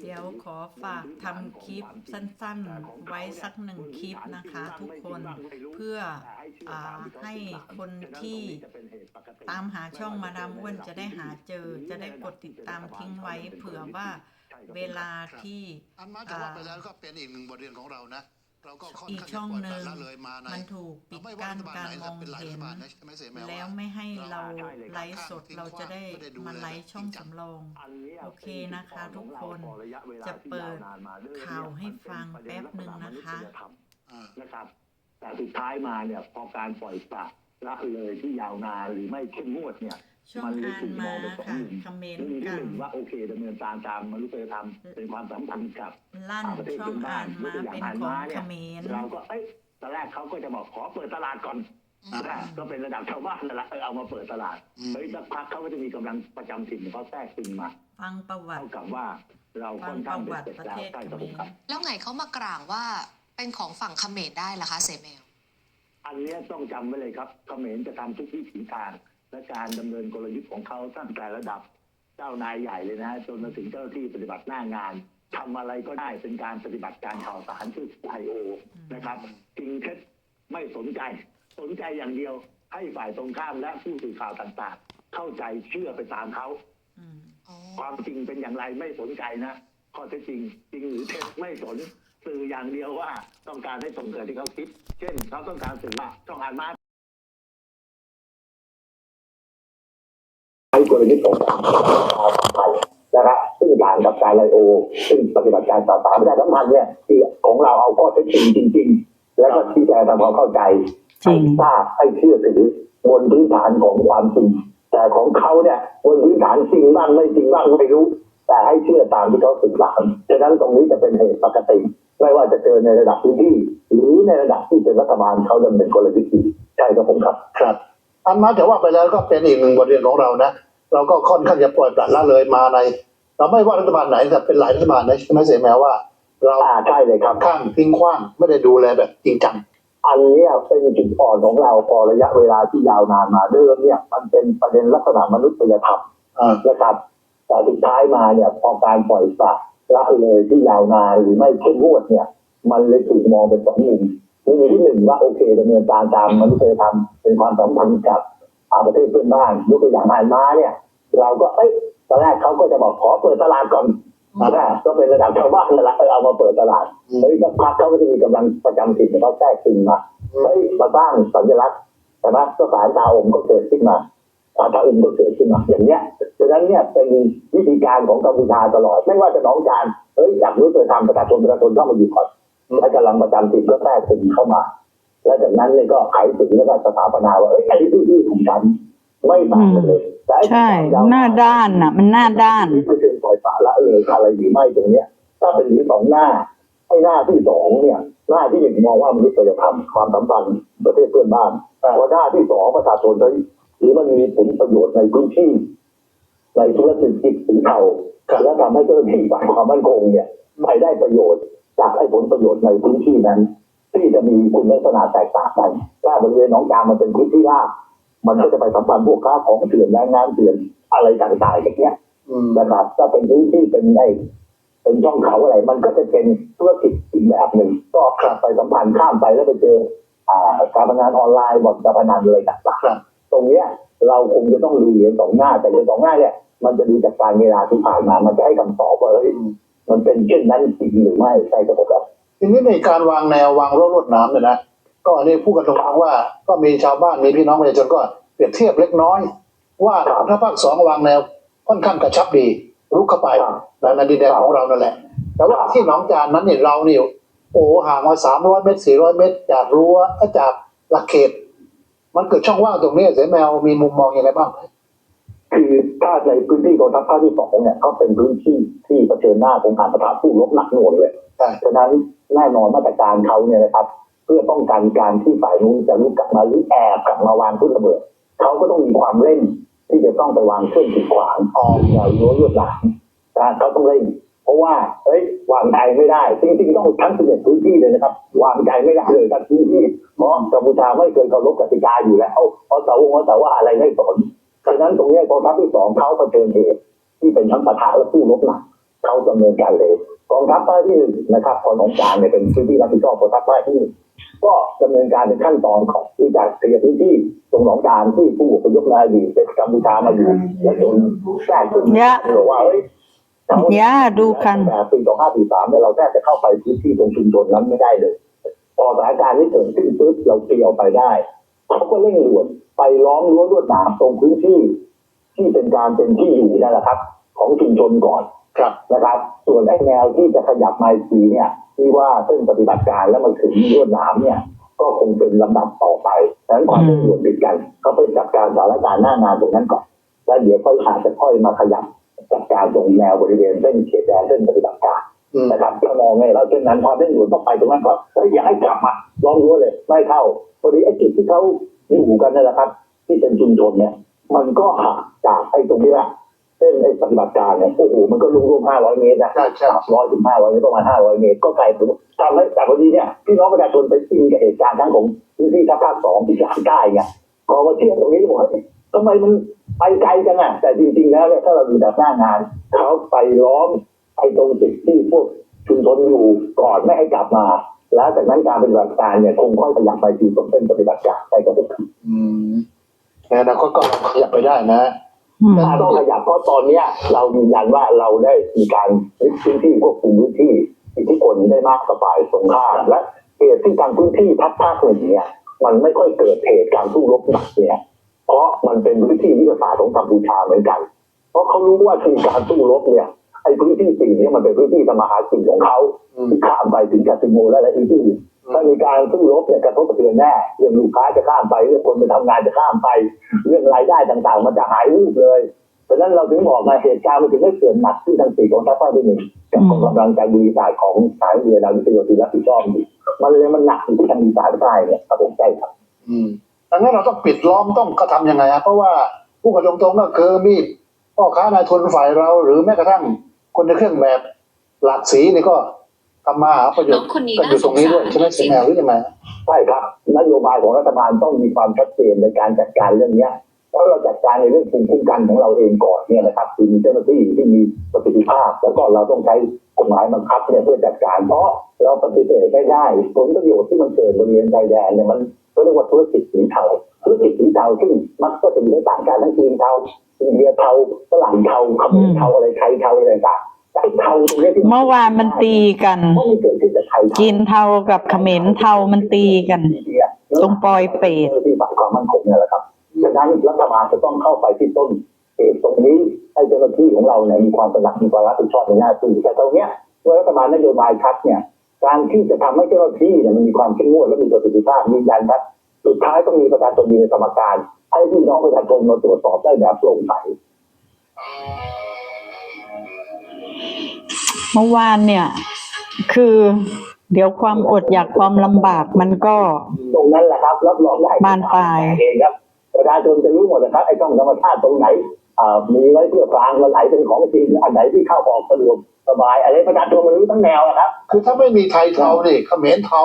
เดี๋ยวขอฝากทำคลิปสั้นๆ ไว้สักหนึ่งคลิปนะคะ ทุกคนเพื่ออให้คนที่ตามหาช่องมาดามอ้วนจะได้หาเจอ จะได้กดติดตามทิ้งไว้เผื่อว่าเวลาที่อันมาจะว่าไปแล้วก็เป็นอีกหนึ่งบทเรียนของเรานะ เราก็ค่อนอีกข้างช่องจะปล่อยหปนึ่งละละเลยมาในมันถูกปิดเราไม่ว่ากั้นรัฐบาลการไหนมจะองเป็นหลายเห็รันฐบาลนะใช่ไหมเสแมวแล้วว่าไม่ให้เราเราไลฟ์สดเราจะได้มาไลฟ์ช่องสำรองโอเคนะคะทุกคนจะเปิดข่าวให้ฟังแป๊บหนึ่งนะคะอ่า นะครับ แต่สุดท้ายมาเนี่ยพอการปล่อยปละละเลยที่ยาวนานหรือไม่เข้มงวดเนี่ย ช่องอ่านมาค่ะคอมเมนเรื่องต์ที่กัหนนึ่งว่าโอเคดำเนินการตามมนุษยธรรมเป็นความสัมพันธ์กับลั่นช่องอ่านมาเป็นของเขมรเราก็เอ้ยตอนแรกเขาก็จะบอกขอเปิดตลาดก่อนอ่านะก็เป็นระดับชาวบ้านนั่นแหละเออเอามาเปิดตลาดอืมเฮ้ยสักพักเขาก็จะมีกำลังประจำถิ่นเขาแทรกซึมมา ฟังประวัติเท่ากับว่า เราฟัค่งอนปข้างระเป็นวัติเสร็จประแล้วเทศใช่เขครับมผมรครับแล้วไงเขามากล่าวว่าเป็นของฝั่งเขมรได้ล่ะคะเสแมวอันเนี้ยต้องจำไว้เลยครับเขมรจะทำทุกวิถีทาง และการดำเนินกลยุทธ์ของเขาตั้งแต่ระดับเจ้านายใหญ่เลยนะฮะจนมาถึงเจ้าหน้าที่ปฏิบัติหน้างานทำอะไรก็ได้เป็นการปฏิบัติการข่าวสารชื่อไอโอนะครับจริงเท็จไม่สนใจ สนใจอย่างเดียวให้ฝ่ายตรงข้ามและผู้สื่อข่าวต่างๆ เข้าใจเชื่อไปตามเขาอืมอ๋อความจริงเป็นอย่างไรไม่สนใจนะข้อเท็จจริง จริงหรือเท็จไม่สนสื่ออย่างเดียวว่าต้องการให้ตรงเกิดที่เขาคิด เช่นเขาต้องการสื่อว่าช่องอ่านมา กลยุทธ์ของการไทยนะครับซึ่งต่างกับการไลโอ ซึ่งปฏิบัติการต่อสารประชาสัมพันธ์เนี่ยคือของเราเอาข้อเท็จจริงจริง ๆ แล้วก็ชี้แจงทำความเข้าใจจริงให้ทราบให้เชื่อถือบนพื้นฐานของความจริงแต่ของเขาเนี่ยบนพื้นฐานจริงบ้างไม่จริงบ้างไม่รู้ แต่ให้เชื่อตามที่เขาศึกษารฉะนั้นตรงนี้จะเป็นเหตุปกติ ไม่ว่าจะเจอในระดับพื้นที่ หรือในระดับที่เป็นรัฐบาลเขาดำเนินกลยุทธ์ใช่ครับผมครับ ครับ อันมาจะว่าไปแล้วก็เป็นอีกหนึ่งบทเรียนของเรานะ เราก็ค่อนข้างจะปล่อยปละละเลยมาใน เราไม่ว่ารัฐบาลไหนแต่เป็นหลายรัฐบาลนะใช่ไหมเสแมวว่า เราอ่าใช่เลยครับข้างทิ้งขว้างไม่ได้ดูแลแบบจริงจังอันเนี้ยเป็นจุดอ่อนของเราพอระยะเวลาที่ยาวนานมาเดิมเนี่ย มันเป็นประเด็นลักษณะมนุษยธรรมอ่านะครับแต่สุดท้ายมาเนี่ยพอการปล่อยปละละเลยที่ยาวนานหรือไม่เข้มงวดเนี่ย มันเลยถูกมองเป็นสองมุมมุมที่หนึ่งว่าโอเคดำเนินการตามมนุษยธรรมเป็นความสัมพันธ์กับอ่า ประเทศเพื่อนบ้านยกตัวอย่างอ่านมาเนี่ย เราก็เอ้ยตอนแรกเขาก็จะบอกขอเปิดตลาดก่อนนะก็เป็นระดับชาวบ้านนั่นแหละเออเอามาเปิดตลาดอืมเฮ้ยสักพักเขาก็จะมีกำลังประจำถิ่นเขาแทรกซึมมาเฮ้ยมาสร้างสัญลักษณ์ใช่ไหมก็สารตาอมก็เกิดขึ้นมาสารตาอมก็เกิดขึ้นมาอย่างเนี้ยดังนั้นเนี่ยเป็นวิธีการของกัมพูชาตลอด ไม่ว่าจะน้องการเฮ้ยอยากรู้ตัวทำประชาชนประชาชนเข้ามาอยู่ก่อนแล้วกำลังประจำถิ่นก็แทรกซึมเข้ามา แล้วจากนั้นเนี่ยก็ไขถึงแล้วก็สถาปนาว่าเอ้ยอันนี้พื้นที่ของฉันไม่ต่างกันเลยแต่ไอ้ใช่ควมยวหน้าด้านน่ะ มันหน้าด้านไม่เป็นปล่อยปละละเลยอะไรหรือไม่ตรงเนี้ย ถ้าเป็นหรือสองหน้าไอ้หน้าที่สองเนี่ย หน้าที่หนึ่งมองว่ามนุษยธรรมความสัมพันธ์ประเทศเพื่อนบ้านพอหน้าที่สองประชาชนเฮ้ยหรือมันมีผลประโยชน์ในพื้นที่ในธุรกิจสีเทาและทำให้เจ้าหน้าที่ฝ่ายความมั่นคงเนี่ยไม่ได้ประโยชน์จากไอ้ผลประโยชน์ในพื้นที่นั้น ที่จะมีคุณลักษณะแตกต่างกันถ้าบริเวณหนองจามมันเป็นพื้นที่ราบมันก็จะไปสัมพันธ์พวกค้าของเถื่อนแรงงานเถื่อนอะไรต่างๆอย่างเงี้ยอืมนะครับถ้าเป็นพื้นที่เป็นไอ้เป็นช่องเขาอะไร มันก็จะเป็นธุรกิจอีกแบบหนึ่งก็ขับไปสัมพันธ์ข้ามไปแล้วไปเจออ่าการพนันออนไลน์บ่อนการพนันอะไรต่างครับๆตรงเนี้ยเราคงจะต้องดูเหรียญสองหน้า แต่เหรียญสองหน้าเนี่ยมันจะดูจากการเวลาที่ผ่านมา มันจะให้คำตอบว่าเฮ้ยมันเป็นเช่นนั้นจริงหรือไม่ใช่ครับผมครับ ทีนี้ในการวางแนววางรั้วลวดหน้ำเนี่ยนะก็อันนี้พูดกันตรงๆว่า ก็มีชาวบ้านมีพี่น้องประชาชนก็เปรียบเทียบเล็กน้อย ว่าถ้าภาคสองวางแนวค่อนข้างกระชับดีรุกเข้าไปครับในดินแดนของเรานั่นแหละ แต่ว่าที่หนองจานนั้นเนี่ยเราเนี่ยโอ้ห่างมาสามร้อยเมตรสี่ร้อยเมตร จากรั้วเอ้ยจากหลักเขต มันเกิดช่องว่างตรงนี้เสแมวมีมุมมองยังไงบ้างคือถ้าในพื้นที่กองทัพภาคที่สองเนี่ยเขาเป็นพื้นที่ที่เผชิญหน้าของการประทะผู้รบหนักหน่วงเลยใช่ฉะนั้น แน่นอนมาตรการเขาเนี่ยนะครับ เพื่อป้องกันการที่ฝ่ายนู้นจะลุกกลับมาหรือแอบกลับมาวางทุ่นระเบิดเขาก็ต้องมีความเร่งที่จะต้องไปวางเครื่องกีดขวางอ๋อแนวรั้วลวดหนามนะเขาต้องเร่งเพราะว่าเฮ้ยวางใจไม่ได้ จริงๆต้องทั้งสิบเอ็ดพื้นที่เลยนะครับ วางใจไม่ได้เลยทั้งพื้นที่เพราะกัมพูชาไม่เคยเคารพกติกาอยู่แล้วเพราะเสาวงเพราะแต่ว่าอะไรไม่สนฉะนั้นตรงเนี้ยกองทัพที่สองเขาเผชิญเหตุที่เป็นทั้งปะทะและผู้รบหนัก เขาดำเนินการเลยกองทัพภาคที่หนึ่งนะครับพอหนองจานเนี่ยเป็นพื้นที่รับผิดชอบกองทัพภาคที่หนึ่งก็ดำเนินการในขั้นตอนของที่จะเคลียร์พื้นที่ตรงหนองจานที่ผู้อพยพในอดีตเป็นกัมพูชามาอยู่และจนแทรกขึ้นยะบอกว่าเฮ้ยย่าดูกันแต่ปีสองห้าปีสามเนี่ยเราแทบจะเข้าไปพื้นที่ตรงชุมชนนั้นไม่ได้เลยพอสถานการณ์นี้เกิดขึ้นปุ๊บเราเตียวไปได้เขาก็เร่งด่วนไปล้อมรั้วลวดหนามตรงพื้นที่ ที่เป็นการเป็นที่อยู่นั่นแหละครับ ของชุมชนก่อน ครับนะครับ ส่วนไอ้แนวที่จะขยับมาอีกทีเนี่ยที่ว่าเส้นปฏิบัติการแล้วมาถึงลวดหนามเนี่ย ก็คงเป็นลำดับต่อไปดังนั้นความเร่งด่วนติดกันเขาไปจัดการสถานการณ์หน้างานตรงนั้นก่อนแล้วเดี๋ยวค่อยอาจจะค่อยมาขยับจัดการตรงแนวบริเวณเส้นเขตแดนเส้นปฏิบัติการอืมนะครับถ้ามองไงเราเช่นนั้นพอเร่งด่วนต้องไปตรงนั้นก่อนเฮ้ยอย่าให้กลับมาลองรู้เลยไม่เข้าพอดีไอ้จุดที่เขาอยู่กันนั่นแหละครับ ที่เป็นชุมชนเนี่ย มันก็หักจากไอ้ตรงนี้แหละ เส้นไอ้ปฏิบัติการเนี่ยโอ้โหมันก็ลุงรวมห้าร้อยเมตรนะใช่ใช่ร้อยถึงห้าร้อยเมตรประมาณห้าร้อยเมตรก็ไกลถึงทำให้แต่พอดีเนี่ยพี่น้องประชาชนไปอินกับเหตุการณ์ทั้งของพื้นที่ภาคสองที่ภาคใต้เนี่ยพอมาเที่ยวตรงนี้บอกว่าเอ๊ะทำไมมันไปไกลจังอะแต่จริงๆแล้วเนี่ยถ้าเราดูแบบหน้างานเขาไปล้อมไอ้ตรงจุดที่พวกชุมชนอยู่ก่อนไม่ให้กลับมาแล้วจากนั้นการปฏิบัติการเนี่ยคงค่อยขยับไปทีตรงเส้นปฏิบัติการใช่ครับผมอืมในอนาคตก็ขยับไปได้นะอื มถ้าต้องขยับเพราะตอนเนี้ย เรายืนยันว่าเราได้มีการยึดพื้นที่ควบคุมพื้นที่อิทธิพลได้มากกว่าฝ่ายตรงข้ามและเหตุที่ทางพื้นที่ภาคภาคหนึ่งเนี่ย มันไม่ค่อยเกิดเหตุการสู้รบหนักเนี่ย เพราะมันเป็นพื้นที่ยุทธศาสตร์ของกัมพูชาเหมือนกัน เพราะเขารู้ว่าที่การสู้รบเนี่ยไอ้พื้นที่สี่นี่ยมันเป็นพื้นที่สมาหากินของเขาที่ข้ามไปถึงกาซิโมและอะไรอื่นๆ ถ้ามีการสู้รบเนี่ยกระทบกระเทือนแน่เรื่องลูกค้าจะข้ามไปเรื่องคนไปทำงานจะข้ามไป เรื่องรายได้ต่างๆ มันจะหายรูปเลยเพราะฉะนั้นเราถึงบอกมาเหตุการณ์มันถึงได้เกิดหนักที่ทางสี่ของทัพภาคที่หนึ่งกับกำลังการดีสายของสายเรือดาววิทยุที่รับผิดชอบอยู่มันเลยมันหนักอยู่ที่ทางดีสายใต้เนี่ยครับผมใช่ครับอืมดังนั้นเราต้องปิดล้อมต้องกระทำยังไงฮะเพราะว่าผู้กระทำตรงๆก็คือมีดพ่อค้านายทุนฝ่ายเรา หรือแม้กระทั่งคนในเครื่องแบบหลากสีนี่ก็ ทำมาหาประโยชน์น้องคนนี้กันอยู่ตรงนี้ด้วยน่าสงสารใช่ไหมเสียแนวหรือยังไงฮะใช่ครับนโยบายของรัฐบาลต้องมีความชัดเจนในการจัดการเรื่องเนี้ยเพราะเราจัดการในเรื่องภูมิคุ้มกันของเราเองก่อนเนี่ยนะครับคือมีเจ้าหน้าที่ที่มีประสิทธิภาพ แล้วก็เราต้องใช้กฎหมายบังคับเนี่ยเพื่อจัดการ เพราะเราปฏิเสธไม่ได้ผลประโยชน์ที่มันเกิดบริเวณชายแดนเนี่ยมันก็เรียกว่าธุรกิจสีเทาธุรกิจสีเทาซึ่งมักก็จะมีต่างกันทั้งจีนเทาอินเดียเทาฝรั่งเทาเขมรเทาอะไรไทยเทาอะไรต่างๆแต่ ไอ้เทาตรงนี้ที่เมื่อวานมันตีกันเพราะมันเกิดขึ้นจากไทยเทาจีนเทากับเขมรเทามันตีกันตรงปอยเปรต ที่ฝ่ายความมั่นคงเนี่ยแหละครับฉะนั้นรัฐบาลจะต้องเข้าไปที่ต้นเหตุตรงนี้ให้เจ้าหน้าที่ของเราเนี่ยมีความตระหนักมีความรับผิดชอบในหน้าที่แต่ตรงเนี้ยเมื่อรัฐบาลนโยบายชัดเนี่ย การที่จะทำให้เจ้าหน้าที่เนี่ยมันมีความเข้มงวดและมีประสิทธิภาพยืนยันชัดสุดท้ายต้องมีประชาชนมีในสมการให้พี่น้องประชาชนมาตรวจสอบได้แบบโปร่งใส เมื่อวานเนี่ย คือเดี๋ยวความอดอยากความลำบากมันก็ ตรงนั้นแหละครับรับรองได้บานปลาย เองครับประชาชนจะรู้หมดนะครับไอ้ช่องธรรมชาติตรงไหนอ่ามีไว้เพื่อฟางวันไหนเป็นของจริงอันไหนที่เข้าออกสะดวกสบายอะไรประชาชนมันรู้ทั้งแนวนะครับ คือถ้าไม่มีไทยเทานี่เขมรเทา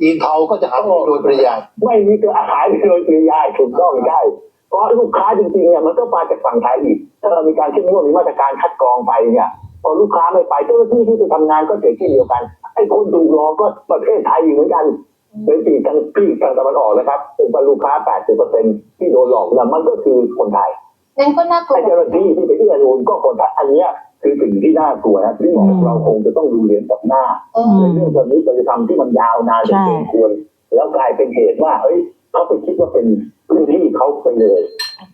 จีนเทาก็จะหายไปโดยปริยายไม่มีคืออาหารโดยปริยายถูกต้องได้ เพราะลูกค้าจริงๆเนี่ยมันก็มาจากฝั่งไทยอีกถ้าเรามีการเข้มงวดมีมาตรการคัดกรองไปเนี่ยพอลูกค้าไม่ไปเจ้าหน้าที่ที่จะทำงานก็เกิดที่เดียวกันไอ้คนถูกหลอกก็ประเทศไทยอยู่เหมือนกันเป็นปีกทางปีกทางตะวันออกนะครับเป็นลูกค้า 80%ที่โดนหลอกนะมันก็คือคนไทยงั้นก็น่ากลัไอ้วเจ้าหน้าที่ที่ไปที่อนุนก็คนไทยอันเนี้ยคือสิ่งที่น่ากลัวนะที่บอกเราคงจะต้องดูเรียนกับหน้าเออในเรื่องแบบนี้เราจะทำที่มันยาวนานจนเกินควรแล้วกลายเป็นเหตุว่าเฮ้ย เขาไปคิดว่าเป็นพื้นที่เขาไปเลย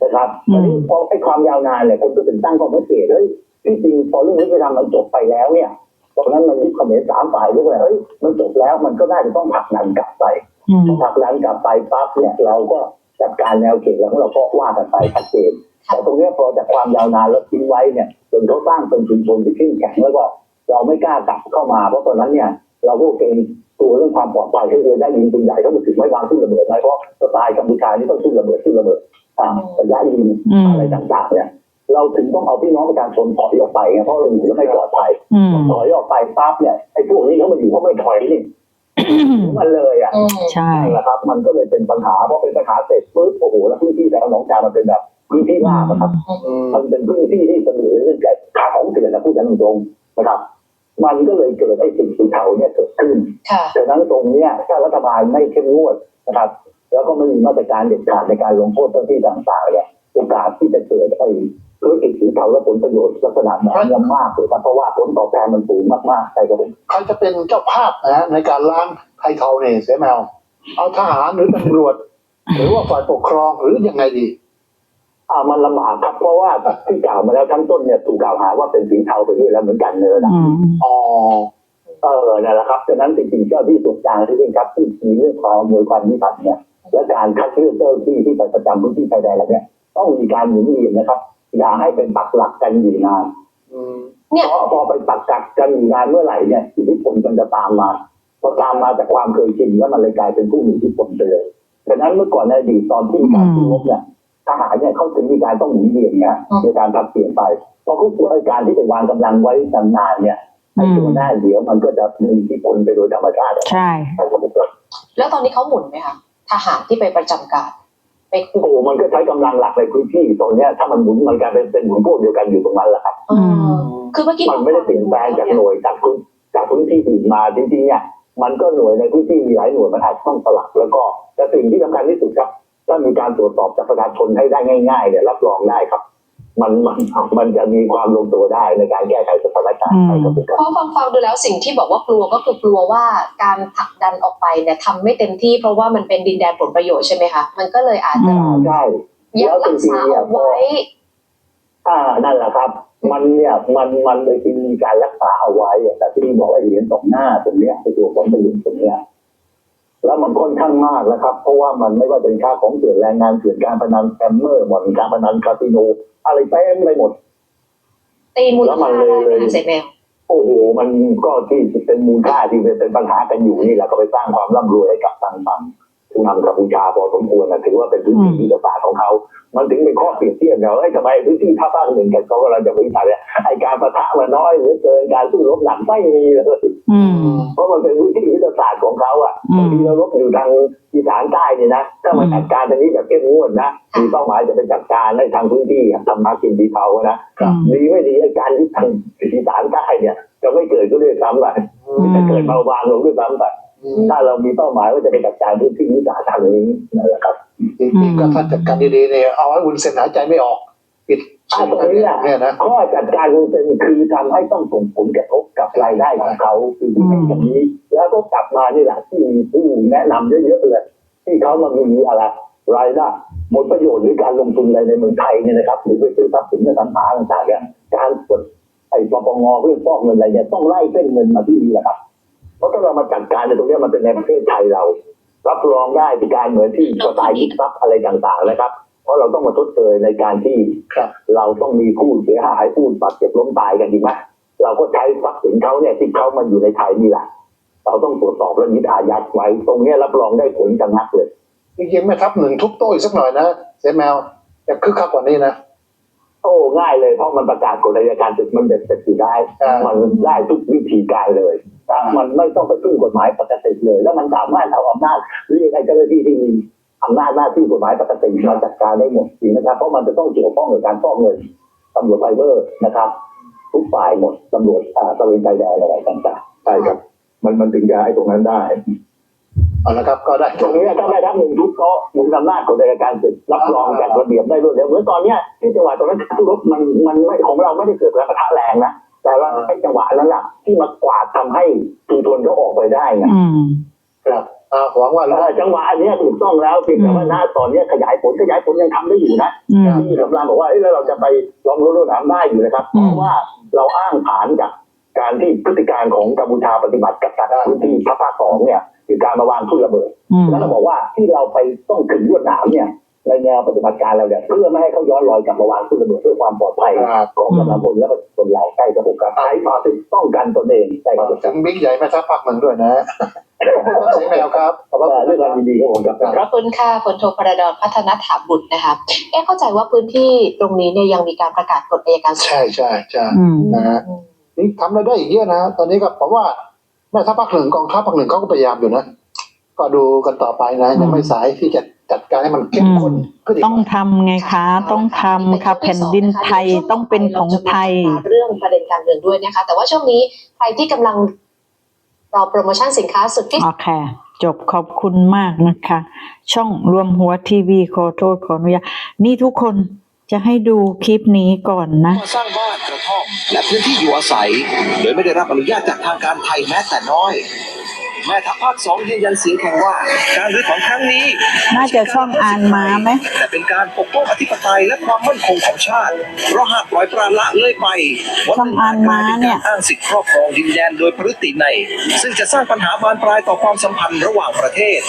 นะครับอืมอันนี้พอไอ้ความยาวนานเนี่ยคนก็ถึงตั้งข้อสังเกตเฮ้ยที่จริงพอเรื่องนี้ไปทำมันจบไปแล้วเนี่ยตอนนั้นมันมีคอมเมนต์สามฝ่ายด้วยว่าเฮ้ยมันจบแล้วมันก็ได้จะต้องผลักดันกลับไปอืมผลักดันกลับไปปั๊บเนี่ยเราก็จัดการแนวเขตแล้วเราก็ว่ากันไปชัดเจนแต่ตรงเนี้ยพอจากความยาวนานแล้วทิ้งไว้เนี่ยจนเขาสร้างเป็นชุมชนที่เข้มแข็งแล้วก็เราไม่กล้ากลับเข้ามาเพราะตอนนั้นเนี่ย เราก็เกรง ตัวเรื่องความปลอดภัยที่เรือได้ยิงปืนใหญ่เขาถึงไม่วางขึ้นระเบิดไว้เพราะสไตล์กัมพูชานี่ต้องขึ้นระเบิดขึ้นระเบิดอ่าระยะยิงอืมอะไรต่างๆเนี่ยเราถึงต้องเอาพี่น้องประชาชนถอยออกไปไงเพราะเราอยู่แล้วไม่ปลอดภัยอืมถอยออกไปปั๊บเนี่ยไอ้พวกนี้เขามาอยู่เขาไม่ถอยนี่มันเลยอะอืมใช่นั่นแหละครับ มันก็เลยเป็นปัญหาเพราะเป็นปัญหาเสร็จปุ๊บโอ้โหแล้วพื้นที่แต่ละหนองจามันเป็นแบบพื้นที่ราบอะครับอืมมันเป็นพื้นที่ที่เสนอเรื่องแก่ขาของเถื่อนนะพูดกันตรงๆนะครับ มันก็เลยเกิดไอ้สิ่งสีเทาเนี่ยเกิดขึ้นค่ะดังนั้นตรงเนี้ยถ้ารัฐบาลไม่เข้มงวดนะครับ แล้วก็ไม่มีมาตรการเด็ดขาดในการลงโทษเจ้าหน้าที่ต่างๆเนี่ยโอกาสที่จะเกิดไอ้ธุรกิจสีเทาและผลประโยชน์ลักษณะแบบนี้มากเลยครับเพราะว่าผลตอบแทนมันสูงมากๆใช่ครับผมใครจะเป็นเจ้าภาพนะฮะในการล้างไทยเทาเนี่ยเสียแมวเอาทหารหรือตำรวจ หรือว่าฝ่ายปกครองหรือยังไงดี อ่ามันลำบากครับเพราะว่าที่กล่าวมาแล้วทั้งต้นเนี่ยถูกกล่าวหาว่าเป็นสีเทาไปด้วยแล้วเหมือนกันเนินอืม อ๋อ เออนั่นแหละครับฉะนั้นจริงๆเจ้าที่ส่วนกลางที่เป็นครับที่มีเรื่องความอำนวยความยุติธรรมเนี่ย และการคัดเลือกเจ้าหน้าที่ที่ไปประจำพื้นที่ชายแดนแล้วเนี่ย ต้องมีการหมุนเวียนนะครับ อย่าให้เป็นปักหลักกันอยู่นานอืม เนี่ย เพราะพอไปปักหลักกันอยู่นานเมื่อไหร่เนี่ยอิทธิพลมันจะตามมาพอตามมาจากความเคยชินแล้วมันเลยกลายเป็นผู้มีอิทธิพลไปเลยฉะนั้นเมื่อก่อนในอดีตตอนที่มีการสู้รบเนี่ย ทหารเนี่ยเขาถึงมีการต้องหมุนเวียนเนี่ยในการผลัดเปลี่ยนไปเพราะเขากลัวไอ้การที่ไปวางกำลังไว้นานๆเนี่ยไอ้ตัวหน้าเดี๋ยวมันก็จะมีอิทธิพลไปโดยธรรมชาติใช่ใช่ครับผมแล้วตอนนี้เขาหมุนไหมคะทหารที่ไปประจำการไปคุโอ้มโหมันก็ใช้กำลังหลักในพื้นที่ตรงเนี้ยถ้ามันหมุนมันกลายเป็นเป็นหมุนพวกเดียวกันอยู่ตรงนั้นแหละครับเออคือเมื่อกี้มันไม่ได้เปลี่ยนแปลงจากหน่วยจากพื้นจากพื้นที่อื่นมาจริงๆเนี่ยมันก็หน่วยในพื้นที่มีหลายหน่วยมันอาจจะต้องสลับแล้วก็แต่สิ่งที่สำคัญที่สุดครับ ถ้ามีการตรวจสอบจากประชาชนให้ได้ง่ายๆเนี่ยรับรองได้ครับ มันมันมันจะมีความลงตัวได้ในการแก้ไขสถานการณ์ใช่ครับผมครับเพราะฟังฟังดูแล้วสิ่งที่บอกว่ากลัวก็คือกลัวว่าการผลักดันออกไปเนี่ยทำไม่เต็มที่ เพราะว่ามันเป็นดินแดนผลประโยชน์ใช่ไหมคะมันก็เลยอาจจะอืมใช่ยัแล้งวจรักริงษาๆเนี่ยเอาพอไว้ อ่านั่นแหละครับ มันเนี่ยมันมันเลยมีการรักษาเอาไว้อะแต่ที่บอกไอ้เหรียญตรงหน้าตรงเนี้ยไอ้ตัวของประโยชน์ตรงเนี้ย แล้วมันค่อนข้างมากนะครับ เพราะว่ามันไม่ว่าจะเป็นค่าของเถื่อนแรงงานเถื่อนการพนันแอมเมอร์บ่อนการพนันคาสิโนอะไรเต็มไปหมด ตีมูลแล้วมัค่านเลยได้ไหมคะเสร็จแมวโอ้โหมันก็ที่เป็นมูลค่าที่เป็นปัญหากันอยู่นี่แหละก็ไปสร้างความร่ำรวยให้กับทางฝั่ง ผู้นำกัมพูชาพอสมควรนะถือว่าเป็นพื้นที่ยุทธศาสตร์ของเขา มันถึงเป็นข้อเปรียบเทียบเนี่ยเอ้ยทำไมพื้นที่ภาคภาคหนึ่งกับเขากำลังจะวิจารณ์เนี่ยไอการประทะมันน้อยเหรือเกินการสู้รบหนักไม่มีเลยอืมเพราะมันเป็นพื้นที่ยุทธศาสตร์ของเขาอะอืมบางทีเรารบอยู่ทางอีสานใต้เนี่ยนะถ้ามาจัดการตรงนี้แบบเข้มงวดนะมีเป้าหมายจะไปจัดการในทางพื้นที่อะทำมากินดีเทาอะนะอืมดีไม่ดีไอ้การที่ทางอีสานใต้เนี่ย จะไม่เกิดก็ด้วยซ้ำไปมจะเกิดเบาบางลงด้วยซ้ำไปอืม ถ้าเรามีเป้าหมายว่าจะไปจัดการพื้นที่ยุทธศาสตร์ทางนี้นั่นแหละครับจริงๆก็ถ้าจัดการดีๆเนี่ยเอาให้อุ่นเส้นหายใจไม่ออกปิดอ่าตรงนี้อะเนี่ยนะข้อจัดการลงเป็นคือทำให้ต้องส่งผลกระทบกับรายได้ของเขาคือที่เป็นอย่างนี้ แล้วก็กลับมานี่แหละที่มีผู้แนะนำเยอะๆเลยที่เขามามีอะไรรายได้หมดประโยชน์หรือการลงทุนอะไรในเมืองไทยเนี่ยนะครับ หรือไปซื้อทรัพย์สินในสังหาต่างๆเนี่ยการกดไอ้ปปงเรื่องฟอกเงินอะไรเนี่ยต้องไล่เส้นเงินมาที่นี่แหละครับ เพราะถ้าเรามาจัดการในตรงเนี้ยมันเป็นในประเทศไทยเรา รับรองได้ในการเหมือนที่สไตล์ยึดทรัพย์อะไรต่างๆนะครับ เพราะเราต้องมาทดเชยในการที่ครับเราต้องมีผู้เสียหายผู้บาดเจ็บล้มตายกันดีไหมเราก็ใช้ทรัพย์สินเขาเนี่ยที่เขามาอยู่ในไทยนี่แหละเราต้องตรวจสอบและยึดอายัดไว้ตรงเนี้ยรับรองได้ผลจังนักเลยจริงๆแม่ทัพหนึ่งทุบโต้อีกสักหน่อยนะเสียแมวจะคึกคักกว่านี้นะโอ้ง่ายเลยเพราะมันประกาศกฎอัยการศึกมันเด็ดเสร็จอยู่ได้อ่ามัมันได้ทุกวิธีการเลยนะ มันไม่ต้องไปพึ่งกฎหมายปกติเลย แล้วมันสามารถเอาอำนาจเรียกไอ้เจ้าหน้าที่ที่มีอำนาจหน้าที่กฎหมายปกติมาจัดการได้หมดจริงนะครับ เพราะมันจะต้องเกี่ยวข้องกับการฟอกเงินตำรวจไซเบอร์นะครับ ทุกฝ่ายหมดตำรวจอ่าตระเวนชายแดนอะไรต่างๆใช่ครับ มันมันถึงจะไอ้ตรงนั้นได้เอาละครับก็ได้ตรงนี้ถ้าได้รับหนึ่งทุกเขาหมุนอำนาจของอัยการศึกรับรองจัดระเบียบได้รวดเร็วเหมือนตอนเนี้ยที่จังหวะตอนนั้นทุรบมันมันไม่ของเราไม่ได้เกิดแรงประทะแรงนะ แต่ว่าไอ้จังหวะนั้นแหละที่มากวาดทำให้ชุมชนเขาออกไปได้ไงอืม ครับอ่าหวังว่าเออจังหวะอันเนี้ยถูกต้องแล้วเพียงแต่ว่าหน้าตอนเนี้ยขยายผลขยายผลยังทำได้อยู่นะอืม ที่สำรานบอกว่าเอ้ยแล้วเราจะไปลองรถรถน้ำได้อยู่นะครับอืเพมราะว่าเราอ้างฐานจากการที่พฤติการของกัมพูชาปฏิบัติกับการพื้นที่ภาคภาคสองเนี่ยคือการมาวางทุ่นระเบิดอืม แล้วเราบอกว่าที่เราไปต้องขึงลวดหนามเนี่ย ในแนวปฏิบัติการเราเนี่ยเพื่อไม่ให้เขาย้อนรอยกลับมาวางทุ่นระเบิดเพื่อความปลอดภัยของกำลังพลและก็คนเราใกล้กับผมครับใช้มาเป็นป้องกันตนเองใช่ครับผมถึงบิ๊กใหญ่แม่ทัพภาคหนึ่งด้วยนะเสียแมวครับขอบพระเอ่คุอณด้วยนะความยินดีครับผมครับขอบคุณค่ะพลโทประดอนพัฒนถาบุตรนะคะเอ๊ะเข้าใจว่าพื้นที่ตรงนี้เนี่ยยังมีการประกาศกฎอัยการศึกใช่ใช่ใช่อืมนะฮะนี่ทำอะไรได้อีกเยอะนะตอนนี้ก็เพราะว่าแม่ทัพภาคหนึ่งกองทัพภาคหนึ่งเขาก็พยายามอยู่นะ ก็ดูกันต่อไปนะ ยังไม่สายที่จะจัดการให้มันเข้มข้นอืมขึ้นอีกต้องทำไงคะ ต้องทำค่ะแผ่นดินไทยต้องเป็นของไทย เรื่องประเด็นการเมืองด้วยนะคะ แต่ว่าช่วงนี้ใครที่กำลังรอโปรโมชั่นสินค้าสุดพิเศษโอเค จบขอบคุณมากนะคะ ช่องรวมหัวทีวีขอโทษขออนุญาตนี่ทุกคนจะให้ดูคลิปนี้ก่อนนะมาสร้างบ้านกระท่อมและพื้นที่อยู่อาศัย โดยไม่ได้รับอนุญาตจากทางการไทยแม้แต่น้อย แม่ทัพภาคสองยืนยันเสียงแข็งว่า การรื้อถอนครั้งนี้น่าจะช่องอ่านมาไหมแต่เป็นการปกป้องอธิปไตยและความมั่นคงของชาติเพราะหากปล่อยปละละเลยไปวันหช่องอ่านมาเนี่ยกลป็การอ้างสิทธิครอบครองดินแดนโดยพฤติในยซึ่งจะสร้างปัญหาบานปลายต่อความสัมพันธ์ระหว่างประเทศ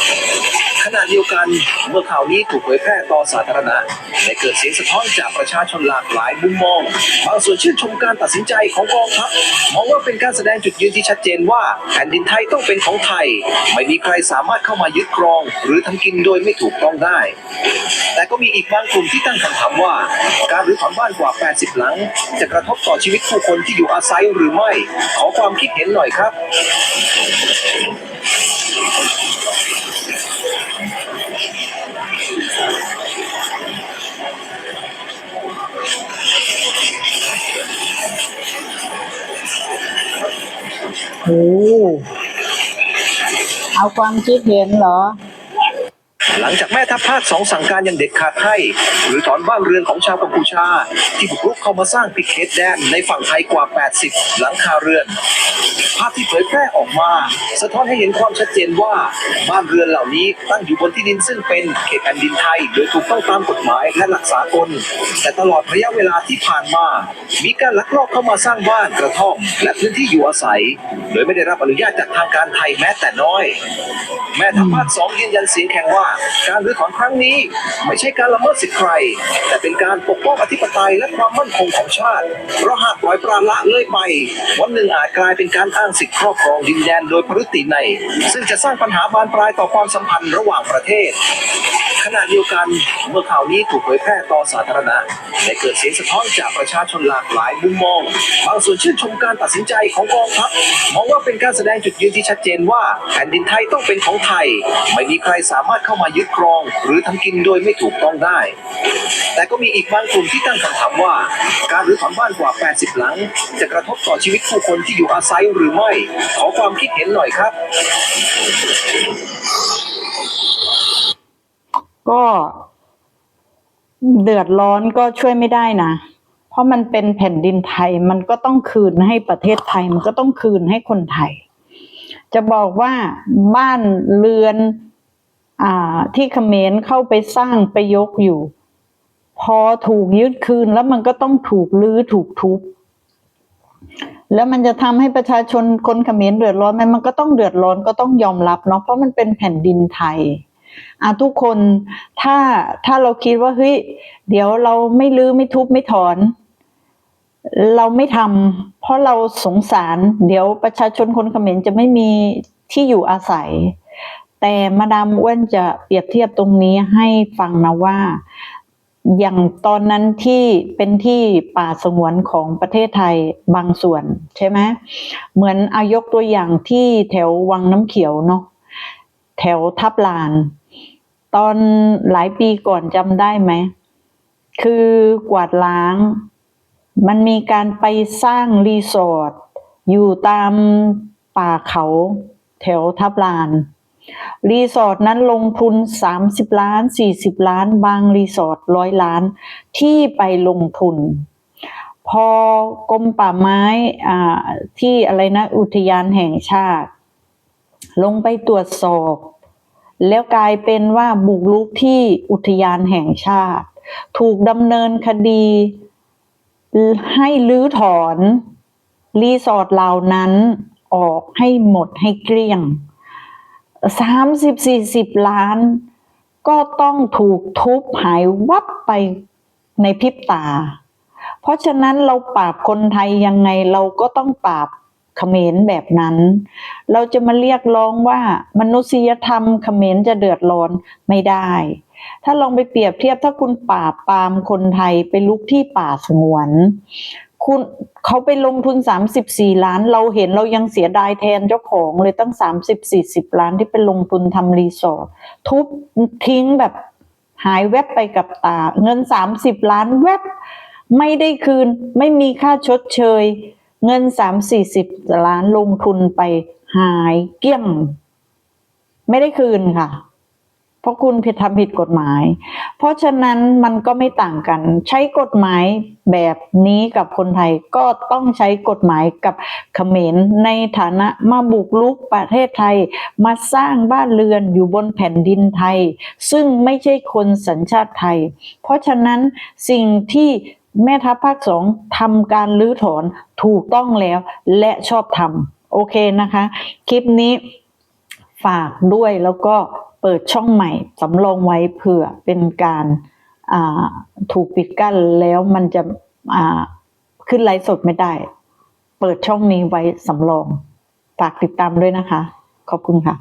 ขณะเดียวกันเมื่อข่าวนี้ถูกเผยแพร่ต่อสาธารณะได้เกิดเสียงสะท้อนจากประชาชนหลากหลายมุมมองบางส่วนชื่นชมการตัดสินใจของกองทัพมองว่าเป็นการแสดงจุดยืนที่ชัดเจนว่าแผ่นดินไทยต้องเป็นของไทย ไม่มีใครสามารถเข้ามายึดครอง หรือทำกินโดยไม่ถูกต้องได้ แต่ก็มีอีกบางกลุ่มที่ตั้งคำถามว่า การรื้อถอนบ้านกว่า 80 หลัง จะกระทบต่อชีวิตผู้คนที่อยู่อาศัยหรือไม่ ขอความคิดเห็นหน่อยครับโอ้ เอาความคิดเห็นเหรอ หลังจากแม่ทัพภาคสองสั่งการอย่างเด็ดขาดให้ หรือถอนบ้านเรือนของชาวกัมพูชา ที่บุกรุกเข้ามาสร้างปิดเขตแดนในฝั่งไทยกว่า 80 หลังคาเรือน ภาพที่เผยแพร่ออกมา สะท้อนให้เห็นความชัดเจนว่าบ้านเรือนเหล่านี้ตั้งอยู่บนที่ดินซึ่งเป็นเขตแผ่นดินไทย โดยถูกต้องตามกฎหมายและหลักสากล แต่ตลอดระยะเวลาที่ผ่านมา มีการลักลอบเข้ามาสร้างบ้านกระท่อมและพื้นที่อยู่อาศัย โดยไม่ได้รับอนุญาตจากทางการไทยแม้แต่น้อย แม่ทัพภาคสองยืนยันเสียงแข็งว่าการรื้อถอนครั้งนี้ไม่ใช่การละเมิดสิทธิใคร แต่เป็นการปกป้องอธิปไตยและความมั่นคงของชาติเพราะหากปล่อยปละละเลยไป วันหนึ่งอาจกลายเป็นการอ้างสิทธิครอบครองดินแดนโดยพฤติในยซึ่งจะสร้างปัญหาบานปลายต่อความสัมพันธ์ระหว่างประเทศ ขณะเดียวกันเมื่อข่าวนี้ถูกเผยแพร่ต่อสาธารณะได้เกิดเสียงสะท้อนจากประชาชนหลากหลายมุมมองบางส่วนชื่นชมการตัดสินใจของกองทัพมองว่าเป็นการแสดงจุดยืนที่ชัดเจนว่าแผ่นดินไทยต้องเป็นของไทย ไม่มีใครสามารถเข้ามายึดครอง หรือทำกินโดยไม่ถูกต้องได้ แต่ก็มีอีกบางกลุ่มที่ตั้งคำถามว่า การรื้อถอนบ้านกว่า 80 หลัง จะกระทบต่อชีวิตผู้คนที่อยู่อาศัยหรือไม่ ขอความคิดเห็นหน่อยครับ ก็เดือดร้อนก็ช่วยไม่ได้นะ เพราะมันเป็นแผ่นดินไทย มันก็ต้องคืนให้ประเทศไทย มันก็ต้องคืนให้คนไทย จะบอกว่าบ้านเรือนอ่าที่เขมรเข้าไปสร้างไปยกอยู่ พอถูกยึดคืนแล้วมันก็ต้องถูกลื้อถูกทุบ แล้วมันจะทำให้ประชาชนคนเขมรเดือดร้อนไหมมันก็ต้องเดือดร้อนก็ต้องยอมรับเนาะ เพราะมันเป็นแผ่นดินไทย อะทุกคนถ้าถ้าเราคิดว่าเฮ้ยเดี๋ยวเราไม่ลื้อไม่ทุบไม่ถอน เราไม่ทำเพราะเราสงสาร เดี๋ยวประชาชนคนเขมรจะไม่มีที่อยู่อาศัย แต่มาดามอ้วนจะเปรียบเทียบตรงนี้ให้ฟังนะว่าอย่างตอนนั้นที่เป็นที่ป่าสงวนของประเทศไทยบางส่วนใช่ไหมเหมือนอายกตัวอย่างที่แถววังน้ำเขียวเนาะแถวทับลาน ตอนหลายปีก่อนจำได้ไหม คือกวาดล้าง มันมีการไปสร้างรีสอร์ทอยู่ตามป่าเขาแถวทับลาน รีสอร์ทนั้นลงทุน 30 ล้าน 40 ล้าน บางรีสอร์ทร้อยล้านที่ไปลงทุน พอกรมป่าไม้ที่อะไรนะ อุทยานแห่งชาติ ลงไปตรวจสอบ แล้วกลายเป็นว่าบุกรุกที่อุทยานแห่งชาติ ถูกดำเนินคดี ให้ลื้อถอนรีสอร์ทเหล่านั้นออกให้หมดให้เกลี้ยงสามสิบสี่สิบล้าน ก็ต้องถูกทุบหายวับไปในพริบตา เพราะฉะนั้นเราปราบคนไทยยังไงเราก็ต้องปราบ เขมรแบบนั้น เราจะมาเรียกร้องว่ามนุษยธรรมเขมรจะเดือดร้อนไม่ได้ ถ้าลองไปเปรียบเทียบถ้าคุณปราปามคนไทยไปลุกที่ป่าสงวนคุณเขาไปลงทุน 34 ล้าน เราเห็นเรายังเสียดายแทนเจ้าของเลยตั้ง 30-40 ล้านที่ไปลงทุนทำรีสอร์ททุบทิ้งแบบหายแวบไปกับตา เงิน 30 ล้านแวบไม่ได้คืน ไม่มีค่าชดเชย เงิน3-40ล้านลงทุนไปหายเกี้ยง ไม่ได้คืนค่ะ เพราะคุณผิดทำผิดกฎหมาย เพราะฉะนั้นมันก็ไม่ต่างกัน ใช้กฎหมายแบบนี้กับคนไทยก็ต้องใช้กฎหมายกับเขมรในฐานะมาบุกรุกประเทศไทย มาสร้างบ้านเรือนอยู่บนแผ่นดินไทย ซึ่งไม่ใช่คนสัญชาติไทย เพราะฉะนั้นสิ่งที่ แม่ทัพภาคสองทำการรื้อถอนถูกต้องแล้วและชอบทำโอเคนะคะ คลิปนี้ฝากด้วยแล้วก็เปิดช่องใหม่สำรองไว้เผื่อเป็นการาถูกปิดกั้นแล้วมันจะขึ้นไลฟ์สดไม่ได้ เปิดช่องนี้ไว้สำรอง ฝากติดตามด้วยนะคะ ขอบคุณค่ะ